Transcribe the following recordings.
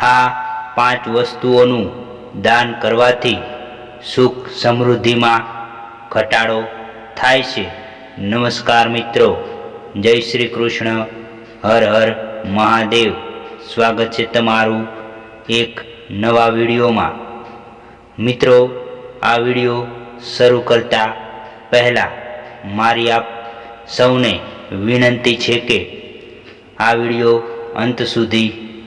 આ પાંચ વસ્તુઓનું દાન કરવાથી સુખ સમૃદ્ધિમાં ઘટાડો થાય છે. નમસ્કાર મિત્રો. જય શ્રી કૃષ્ણ. હર હર મહાદેવ. સ્વાગત છે તમારું એક નવા વિડીયોમાં. મિત્રો, આ વીડિયો શરૂ કરતા પહેલાં મારી આપ સૌને વિનંતી છે કે આ વીડિયો અંત સુધી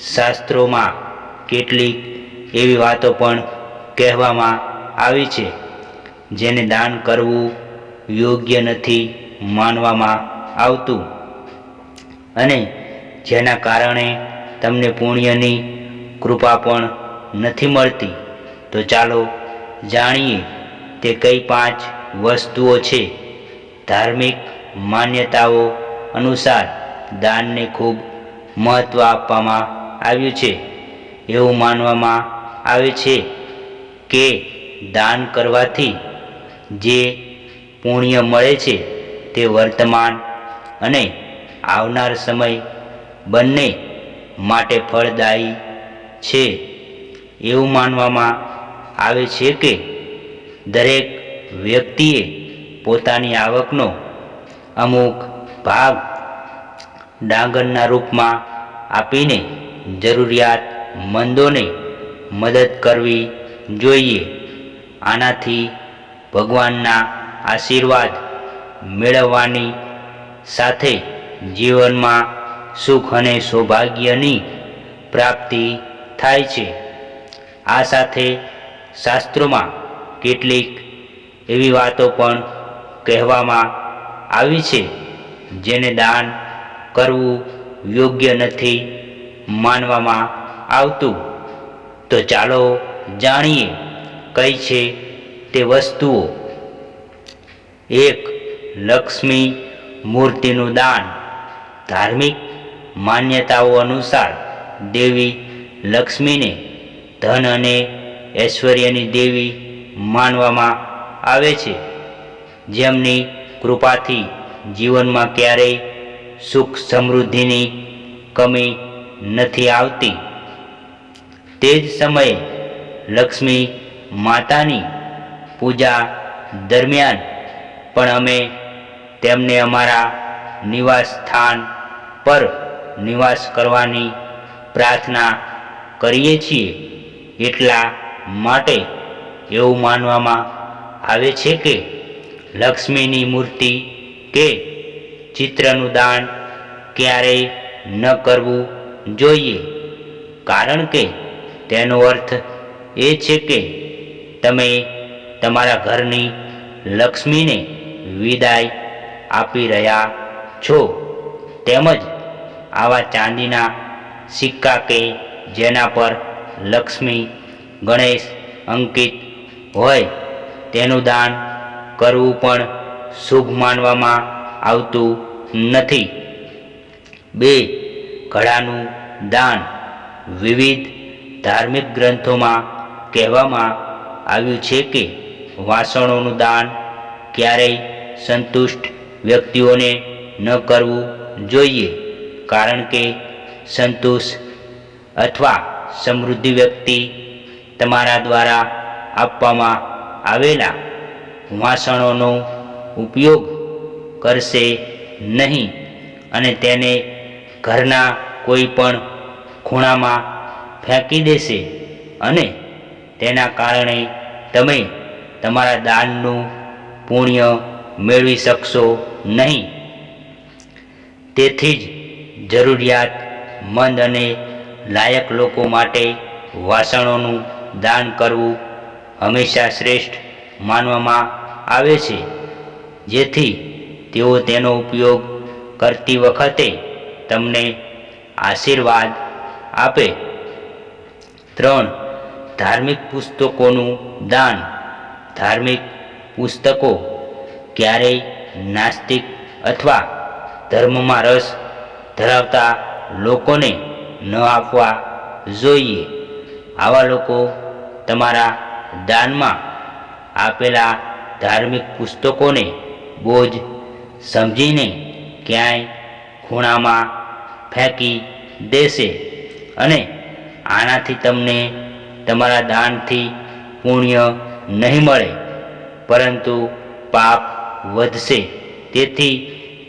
શાસ્ત્રોમાં કેટલીક એવી વાતો પણ કહેવામાં આવી છે, જેને દાન કરવું યોગ્ય નથી માનવામાં આવતું. અને જેના કારણે તમને પુણ્યની કૃપા પણ નથી મળતી. તો ચાલો જાણીએ તે કઈ પાંચ વસ્તુઓ છે. ધાર્મિક માન્યતાઓ અનુસાર દાનને ખૂબ મહત્ત્વ આપવામાં આવ્યું છે. એવું માનવામાં આવે છે કે દાન કરવાથી જે પુણ્ય મળે છે તે વર્તમાન અને આવનાર સમય બંને માટે ફળદાયી છે. એવું માનવામાં આવે છે કે દરેક વ્યક્તિએ પોતાની આવકનો અમુક ભાગ ડાંગરના રૂપમાં આપીને જરૂરિયાતમંદોને મદદ કરવી જોઈએ. આનાથી ભગવાનના આશીર્વાદ મેળવવાની સાથે જીવનમાં સુખ અને સૌભાગ્યની પ્રાપ્તિ થાય છે. આ સાથે શાસ્ત્રોમાં કેટલીક એવી વાતો પણ કહેવામાં આવી છે, જેને દાન કરવું યોગ્ય નથી. માનવામાં આવતું. તો ચાલો જાણીએ કઈ છે તે વસ્તુઓ. એક, લક્ષ્મી મૂર્તિનું દાન. ધાર્મિક માન્યતાઓ અનુસાર દેવી લક્ષ્મીને ધન અને ઐશ્વર્યની દેવી માનવામાં આવે છે. જેમની કૃપાથી જીવનમાં ક્યારેય સુખ સમૃદ્ધિની કમી નથી આવતી. તે જ સમયે લક્ષ્મી માતાની પૂજા દરમિયાન પણ અમે તેમને અમારા નિવાસ સ્થાન પર નિવાસ કરવાની પ્રાર્થના કરીએ છીએ એટલા માટે એવું માનવામાં આવે છે કે લક્ષ્મીની મૂર્તિ કે ચિત્રનું દાન ક્યારેય ન કરવું જોઈએ. કારણ કે તેનો અર્થ એ છે કે તમે તમારા ઘરની લક્ષ્મીને વિદાય આપી રહ્યા છો. તેમજ આવા ચાંદીના સિક્કા કે જેના પર લક્ષ્મી ગણેશ અંકિત હોય, તેનું દાન કરવું પણ શુભ માનવામાં આવતું નથી. બે ઘડાનું દાન વિવિધ ધાર્મિક ગ્રંથોમાં કહેવામાં આવ્યું છે કે વાસણોનું દાન ક્યારેય સંતુષ્ટ વ્યક્તિઓને ન કરવું જોઈએ, કારણ કે સંતોષ અથવા સમૃદ્ધિ વ્યક્તિ તમારા દ્વારા આપવામાં આવેલા વાસણોનો ઉપયોગ કરશે નહીં અને તેને ઘરના કોઈ પણ ખૂણામાં ફેંકી દેશે અને તેના કારણે તમે તમારા દાનનું પુણ્ય મેળવી શકશો નહીં. તેથી જ જરૂરિયાતમંદ અને લાયક લોકો માટે વાસણોનું દાન કરવું હંમેશા શ્રેષ્ઠ માનવામાં આવે છે. જેથી તેઓ તેનો ઉપયોગ કરતી વખતે તમને આશીર્વાદ આપે. ત્રણ, ધાર્મિક પુસ્તકોનું દાન. ધાર્મિક પુસ્તકો ક્યારેય નાસ્તિક અથવા ધર્મમાં રસ ધરાવતા લોકોને ન આપવા જોઈએ. આવા લોકો તમારા દાનમાં આપેલા ધાર્મિક પુસ્તકોને બોજ સમજીને ક્યાંય ખૂણામાં ફેંકી દેશે અને આનાથી તમને તમારા દાનથી પુણ્ય નહીં મળે, પરંતુ પાપ વધશે. તેથી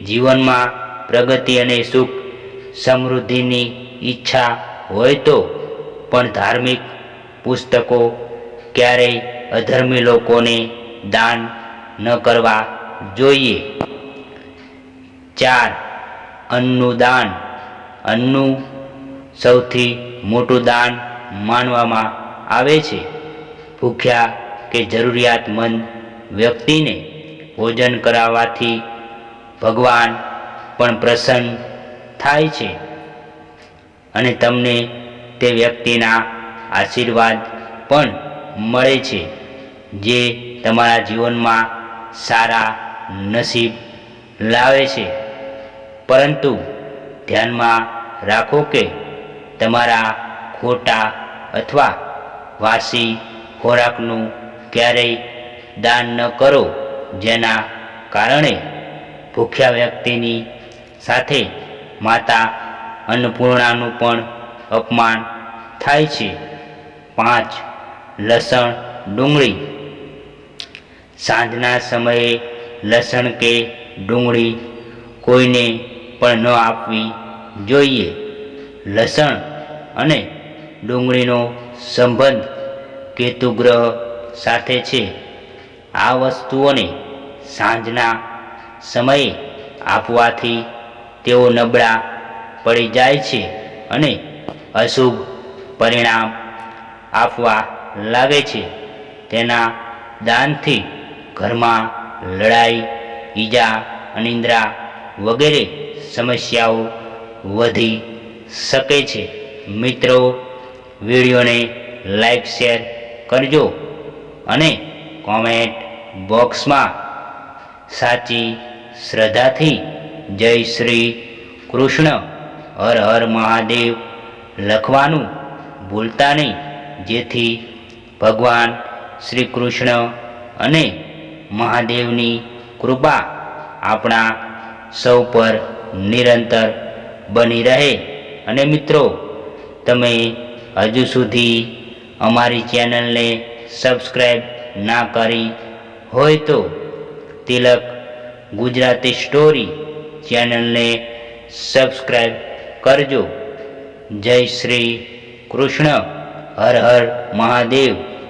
જીવનમાં પ્રગતિ અને સુખ સમૃદ્ધિની ઈચ્છા હોય તો પણ ધાર્મિક પુસ્તકો ક્યારેય અધર્મી લોકોને દાન ન કરવા જોઈએ. ચાર અન્નનું દાન. અન્નનું સૌથી મોટું દાન માનવામાં આવે છે. ભૂખ્યા કે જરૂરિયાતમંદ વ્યક્તિને ભોજન કરાવવાથી ભગવાન પણ પ્રસન્ન થાય છે. અને તમને તે વ્યક્તિના આશીર્વાદ પણ મળે છે, જે તમારા જીવનમાં સારા નસીબ લાવે છે. પરંતુ ધ્યાનમાં રાખો કે તમારા ખોટા અથવા વાસી ખોરાકનું ક્યારેય દાન ન કરો, જેના કારણે ભૂખ્યા વ્યક્તિની સાથે માતા અન્નપૂર્ણાનું પણ અપમાન થાય છે. પાંચ, લસણ ડુંગળી. સાંજના સમયે લસણ કે ડુંગળી કોઈને પણ ન આપવી જોઈએ. લસણ અને ડુંગળીનો સંબંધ કેતુ ગ્રહ સાથે છે. આ વસ્તુઓને સાંજના સમયે આપવાથી તેઓ નબળા પડી જાય છે અને અશુભ પરિણામ આપવા લાગે છે. તેના દાનથી ઘરમાં લડાઈ, ઈજા, અનિંદ્રા વગેરે સમસ્યાઓ વધી શકે છે. મિત્રો, વિડીયોને લાઈક, શેર કરજો અને કોમેન્ટ બોક્સમાં સાચી શ્રદ્ધાથી જય શ્રી કૃષ્ણ, હર હર મહાદેવ લખવાનું ભૂલતા નહીં. જેથી ભગવાન શ્રી કૃષ્ણ અને મહાદેવની કૃપા આપણા સૌ પર નિરંતર બની રહે. અને મિત્રો, તમે હજુ સુધી અમારી ચેનલને સબસ્ક્રાઈબ ના કરી હોય તો તિલક ગુજરાતી સ્ટોરી ચેનલને સબસ્ક્રાઈબ કરજો. જય શ્રી કૃષ્ણ. હર હર મહાદેવ.